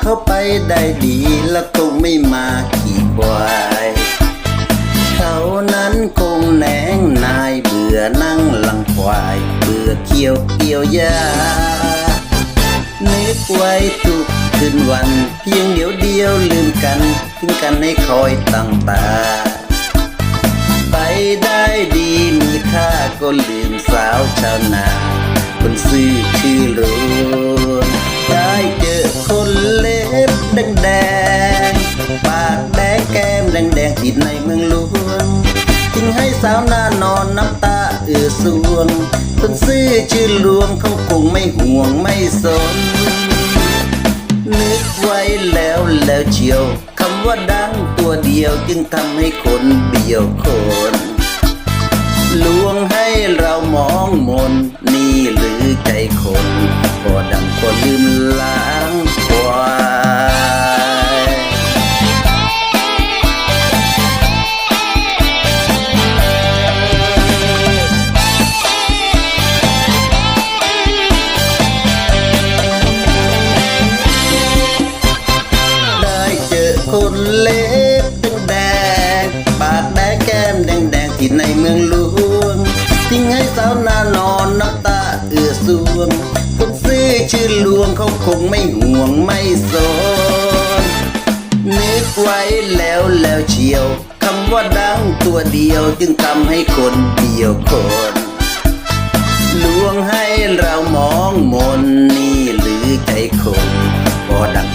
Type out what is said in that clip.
เขาไปได้ดีแล้วคงไม่มาขี่ควายเขานั้นคงแหนงนายเบื่อนั่งหลังควายเบื่อเคี้ยวเกี่ยวหญ้านึกไว้ทุกคืนวัน เพียงเดียวเดียวลืมกันทิ้งกันให้คอยตั้งตา ไปได้ดีมีค่าก็ลืมสาวชาวนาคนซื่อชื่อรูนได้ มแดในเมืองหลวงทิ้งให้สาวหน้านอนน้ำตาเอือสวงคนซื่อชื่อลวงเขาคงไม่ห่วงไม่สน นึกไว้แล้วแล้วเชียวคำว่าดังตัวเดียวจึงทำให้คนเบี้ยวคนลวงให้เรามองมนนี่หรือใจคนก็ดังคนลืม คนเล็บแดง ปากแดงแก้มแดงแดงที่ในเมืองหลวงทิ้งให้สาวนานอนน้ำตาเอือสวงคนซื้อชื่อหลวงเขาคงไม่ห่วงไม่สนนึกไว้แล้วแล้วเชียวคำว่าดังตัวเดียวจึงทำให้คนเดียวคนลวงให้เรามองมนีหรือใจคงบอดดัง